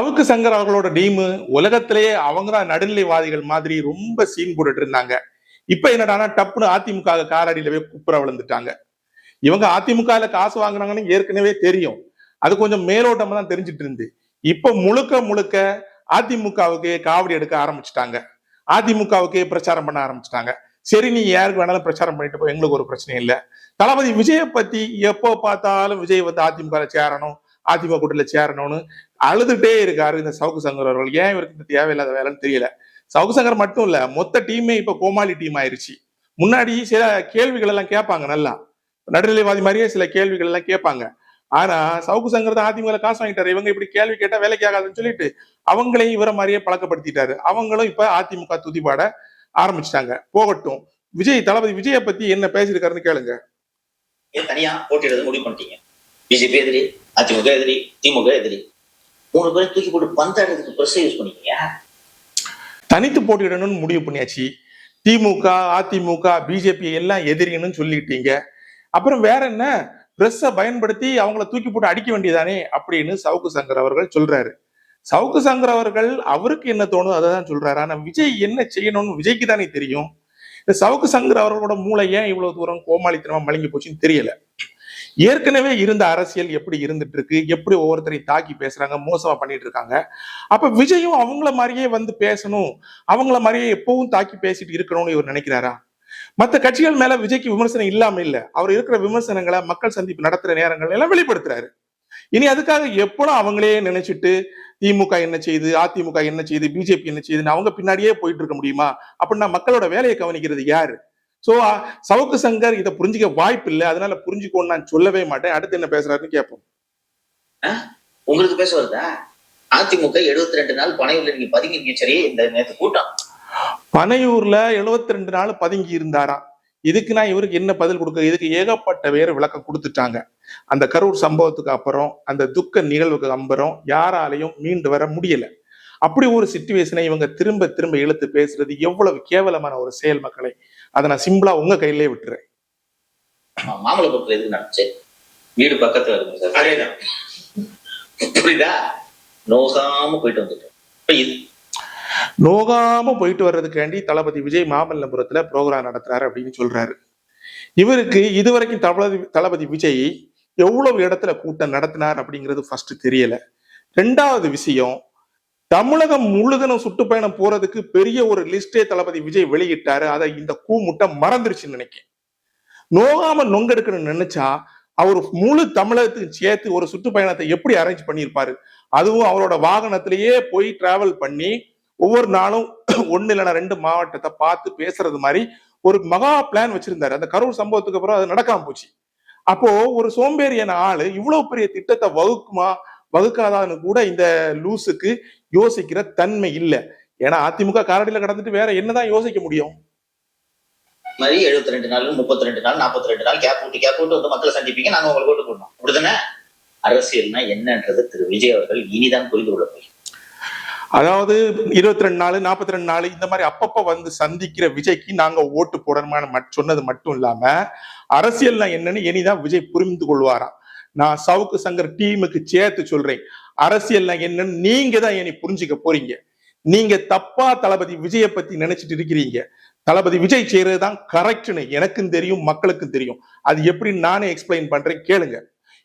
சவுக்கு சங்கர் அவர்களோட டீமு உலகத்திலேயே அவங்க தான் நடுநிலைவாதிகள் மாதிரி ரொம்ப சீன் போட்டுட்டு இருந்தாங்க. இப்ப என்னடானா டப்புன்னு அதிமுக காரடியில போய் குப்புற விழுந்துட்டாங்க. இவங்க அதிமுகல காசு வாங்குறாங்கன்னு ஏற்கனவே தெரியும். அது கொஞ்சம் மேலோட்டமா தான் தெரிஞ்சிட்டு இருந்து. இப்ப முழுக்க முழுக்க அதிமுகவுக்கு காவடி எடுக்க ஆரம்பிச்சிட்டாங்க. அதிமுகவுக்கு பிரச்சாரம் பண்ண ஆரம்பிச்சிட்டாங்க. சரி நீ யாருக்கு வேணாலும் பிரச்சாரம் பண்ணிட்டு போ எங்களுக்கு ஒரு பிரச்சனையும் இல்ல. தளபதி விஜயை பத்தி எப்போ பார்த்தாலும் விஜய் வந்து அதிமுக சேரணும். அதிமுக கூட்டத்தில் சேரணும்னு அழுதுட்டே இருக்காரு இந்த சவுக்கு சங்கர் அவர்கள். ஏன் இவருக்கு இந்த தேவையில்லாத வேலைன்னு தெரியல? சவுக்கு சங்கர் மட்டும் இல்ல மொத்த டீமே இப்ப கோமாளி டீம் ஆயிருச்சு. முன்னாடி சில கேள்விகள் எல்லாம் கேட்பாங்க நல்லா. நடுநிலைவாதி மாதிரியே சில கேள்விகள் எல்லாம் கேட்பாங்க. ஆனா சவுக்கு சங்கர் தான் அதிமுக காசு வாங்கிட்டாரு. இவங்க இப்படி கேள்வி கேட்டா வேலைக்கு ஆகாதுன்னு சொல்லிட்டு அவங்களையும் இவரை மாதிரியே பழக்கப்படுத்திட்டாரு. அவங்களும் இப்ப அதிமுக துதிப்பாட ஆரம்பிச்சிட்டாங்க. போகட்டும். விஜய் தளபதி விஜய பத்தி என்ன பேசியிருக்காருன்னு கேளுங்க. தனியா போட்டிடுறது முடிவு பண்ணிட்டீங்க? பிஜேபி எதிரி அதிமுக எதிரி திமுக எதிரி. மூணு பேரும் தூக்கி போட்டு பந்தாடுறதுக்கு ப்ரெஸ் யூஸ் பண்ணிக்கீங்க தனித்து போட்டியிடணும்னு முடிவு பண்ணியாச்சு. திமுக அதிமுக பிஜேபி எல்லாம் எதிரின்னு சொல்லிட்டீங்க அப்புறம் வேற என்ன? பிரஸ்ஸை பயன்படுத்தி அவங்கள தூக்கி போட்டு அடிக்க வேண்டியதானே அப்படின்னு சவுக்கு சங்கர் அவர்கள் சொல்றாரு. சவுக்கு சங்கர் அவர்கள் அவருக்கு என்ன தோணுதோ அதை தான் சொல்றாரு. ஆனா விஜய் என்ன செய்யணும்னு விஜய்க்கு தானே தெரியும். இந்த சவுக்கு சங்கர் அவர்களோட மூளை ஏன் இவ்வளவு தூரம் கோமாளித்தனமா மலங்கி போச்சுன்னு தெரியல. ஏற்கனவே இருந்த அரசியல் எப்படி இருந்துட்டு இருக்கு எப்படி ஒவ்வொருத்தரையும் தாக்கி பேசுறாங்க மோசமா பண்ணிட்டு இருக்காங்க. அப்ப விஜயும் அவங்கள மாதிரியே வந்து பேசணும் அவங்கள மாதிரியே எப்பவும் தாக்கி பேசிட்டு இருக்கணும்னு இவர் நினைக்கிறாரா? மத்த கட்சிகள் மேல விஜய்க்கு விமர்சனம் இல்லாம இல்ல. அவர் இருக்கிற விமர்சனங்களை மக்கள் சந்திப்பு நடத்துற நேரங்கள் எல்லாம் வெளிப்படுத்துறாரு. இனி அதுக்காக எப்பளும் அவங்களே நினைச்சிட்டு திமுக என்ன செய்யுது அதிமுக என்ன செய்யுது பிஜேபி என்ன செய்யுதுன்னு அவங்க பின்னாடியே போயிட்டு இருக்க முடியுமா? அப்படின்னா மக்களோட வேலையை கவனிக்கிறது யாரு? சோ சவுக்கு சங்கர் இதை புரிஞ்சுக்க வாய்ப்பு இல்லை அதனால புரிஞ்சுக்கோன்னு நான் சொல்லவே மாட்டேன். அடுத்து என்ன பேசுறாருன்னு கேட்போம் உங்களுக்கு பேச வருதா? அதிமுக 72 ரெண்டு நாள் பனையூர்ல நீங்க பதுங்கி சரி இந்த நேத்து கூட்டம். பனையூர்ல 72 ரெண்டு நாள் பதுங்கி இருந்தாராம் இதுக்கு நான் இவருக்கு என்ன பதில் கொடுக்க? இதுக்கு ஏகப்பட்ட பேர் விளக்கம் கொடுத்துட்டாங்க. அந்த கரூர் சம்பவத்துக்கு அப்புறம் அந்த துக்க நிகழ்வுக்கு அப்புறம் யாராலையும் மீண்டு வர முடியல. அப்படி ஒரு சுச்சுவேஷனை இவங்க திரும்ப திரும்ப இழுத்து பேசுறது எவ்வளவு கேவலமான ஒரு செயல் மக்களை. அதை நான் சிம்பிளா உங்க கையிலே விட்டுறேன். மாமல்லபுரத்துல எதுக்கு நடந்துச்சு? வீடு பக்கத்துல இருக்கு சார். அதேதான். புரியுதா? நோகாம போயிட்டு வந்துட்டோம். நோகாம போயிட்டு வர்றதுக்காண்டி தளபதி விஜய் மாமல்லபுரத்துல ப்ரோக்ராம் நடத்துறாரு அப்படின்னு சொல்றாரு. இவருக்கு இதுவரைக்கும் தளபதி தளபதி விஜய் எவ்வளவு இடத்துல கூட்டம் நடத்தினார் அப்படிங்கிறது ஃபர்ஸ்ட் தெரியல. ரெண்டாவது விஷயம் தமிழகம் முழுதனும் சுற்றுப்பயணம் போறதுக்கு பெரிய ஒரு லிஸ்டே தளபதி விஜய் வெளியிட்டாரு. அதை இந்த கூமுட்டை மறந்துருச்சுன்னு நினைக்கிறேன். நோகாம நொங்கெடுக்கணும்னு நினைச்சா அவர் முழு தமிழகத்துக்கு சேர்த்து ஒரு சுற்றுப்பயணத்தை எப்படி அரேஞ்ச் பண்ணியிருப்பாரு? அதுவும் அவரோட வாகனத்திலேயே போய் டிராவல் பண்ணி ஒவ்வொரு நாளும் ஒன்னு இல்லைன்னா ரெண்டு மாவட்டத்தை பார்த்து பேசுறது மாதிரி ஒரு மகா பிளான் வச்சிருந்தாரு. அந்த கரூர் சம்பவத்துக்கு அப்புறம் அது நடக்காம போச்சு. அப்போ ஒரு சோம்பேறியான ஆளு இவ்வளவு பெரிய திட்டத்தை வகுக்குமா வகுக்காதான்னு கூட இந்த லூசுக்கு யோசிக்கிற தன்மை இல்ல. ஏன்னா அதிமுக காரடியில கடந்துட்டு வேற என்னதான் யோசிக்க முடியும்? மாதிரி 72 ரெண்டு நாள் முப்பத்தி ரெண்டு நாள் நாற்பத்தி ரெண்டு நாள் கேப் விட்டு கேப் விட்டு வந்து மக்களை சந்திப்பீங்க நாங்க உங்களுக்கு ஓட்டு போடணும் அப்படிதானே அரசியல்னா என்னன்றது திரு. விஜய் அவர்கள் இனிதான் புரிந்து கொள்ள போய் அதாவது இருபத்தி ரெண்டு நாள் நாற்பத்தி ரெண்டு நாள் இந்த மாதிரி அப்பப்ப வந்து சந்திக்கிற விஜய்க்கு நாங்க ஓட்டு போடணுமான்னு மட்- சொன்னது மட்டும் இல்லாம அரசியல்னா என்னன்னு இனிதான் விஜய் புரிந்து கொள்வாராம். நான் சவுக்கு சங்கர் டீமுக்கு சேர்த்து சொல்றேன். அரசியல்னா என்னன்னு நீங்க தான் என்னை புரிஞ்சுக்க போறீங்க. நீங்க தப்பா தளபதி விஜய பத்தி நினைச்சிட்டு இருக்கிறீங்க. தளபதி விஜய் செய்யறதுதான் கரெக்ட்னு எனக்கும் தெரியும் மக்களுக்கும் தெரியும். அது எப்படி நானே எக்ஸ்பிளைன் பண்றேன் கேளுங்க.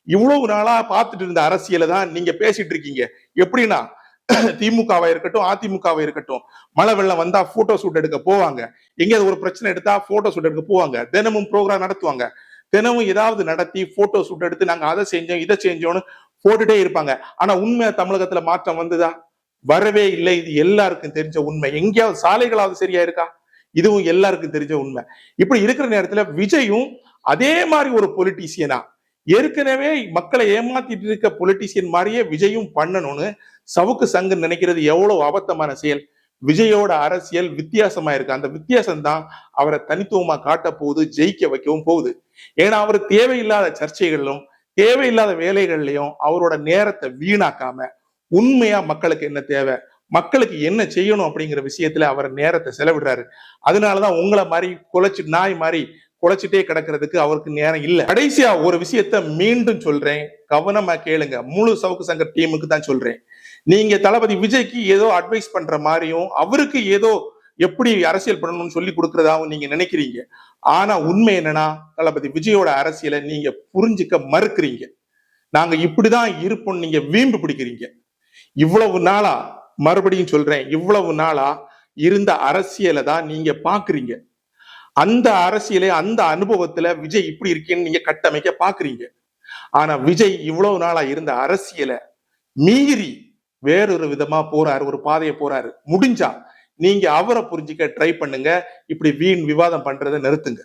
இவ்வளவு நாளா பார்த்துட்டு இருந்த அரசியலை தான் நீங்க பேசிட்டு இருக்கீங்க. எப்படின்னா திமுகவா இருக்கட்டும் அதிமுகவா இருக்கட்டும் மழை வெள்ளம் வந்தா போட்டோ ஷூட் எடுக்க போவாங்க. எங்கேயாவது ஒரு பிரச்சனை எடுத்தா போட்டோ ஷூட் எடுக்க போவாங்க. தினமும் ப்ரோக்ராம் நடத்துவாங்க. தினமும் ஏதாவது நடத்தி போட்டோ ஷூட் எடுத்து நாங்க அதை செஞ்சோம் இதை செஞ்சோம்னு போட்டுட்டே இருப்பாங்க. ஆனா உண்மை தமிழகத்துல மாற்றம் வந்ததா? வரவே இல்லை. இது எல்லாருக்கும் தெரிஞ்ச உண்மை. எங்கேயாவது சாலைகளாவது சரியா இருக்கா இதுவும் எல்லாருக்கும் தெரிஞ்ச உண்மை. இப்படி இருக்கிற நேரத்துல விஜயும் அதே மாதிரி ஒரு பொலிட்டீசியனா ஏற்கனவே மக்களை ஏமாத்திட்டு இருக்க பொலிட்டீசியன் மாதிரியே விஜயும் பண்ணணும்னு சவுக்கு சங்கு நினைக்கிறது எவ்வளவு அபத்தமான செயல். விஜயோட அரசியல் வித்தியாசமா இருக்கு. அந்த வித்தியாசம் தான் அவரை தனித்துவமா காட்ட போகுது ஜெயிக்க வைக்கவும் போகுது. ஏன்னா அவர் தேவையில்லாத சர்ச்சைகளிலும் தேவையில்லாத வேலைகள்லையும் அவரோட நேரத்தை வீணாக்காம உண்மையா மக்களுக்கு என்ன தேவை மக்களுக்கு என்ன செய்யணும் அப்படிங்கிற விஷயத்துல அவர் நேரத்தை செலவிடுறாரு. அதனாலதான் உங்களை மாதிரி குலைச்சு நாய் மாதிரி குலைச்சிட்டே கிடக்கிறதுக்கு அவருக்கு நேரம் இல்ல. கடைசியா ஒரு விஷயத்த மீண்டும் சொல்றேன். கவனமா கேளுங்க. முழு சவுக்கு சங்கர் டீமுக்கு தான் சொல்றேன். நீங்க தளபதி விஜய்க்கு ஏதோ அட்வைஸ் பண்ற மாதிரியும் அவருக்கு ஏதோ எப்படி அரசியல் பண்ணணும்னு சொல்லி கொடுக்கறதாவும் நீங்க நினைக்கிறீங்க. ஆனா உண்மை என்னன்னா தளபதி விஜயோட அரசியலை நீங்க புரிஞ்சுக்க மறுக்கிறீங்க. நாங்க இப்படிதான் இருப்போம் நீங்க வீம்பு பிடிக்கிறீங்க. இவ்வளவு நாளா மறுபடியும் சொல்றேன் இவ்வளவு நாளா இருந்த அரசியலை தான் நீங்க பாக்குறீங்க. அந்த அரசியலை அந்த அனுபவத்துல விஜய் இப்படி இருக்கேன்னு நீங்க கட்டமைக்க பாக்குறீங்க. ஆனா விஜய் இவ்வளவு நாளா இருந்த அரசியலை மீறி வேறொரு விதமா போறாரு ஒரு பாதையை போறாரு. முடிஞ்சா நீங்க அவரை புரிஞ்சுக்க ட்ரை பண்ணுங்க. இப்படி வீண் விவாதம் பண்றதை நிறுத்துங்க.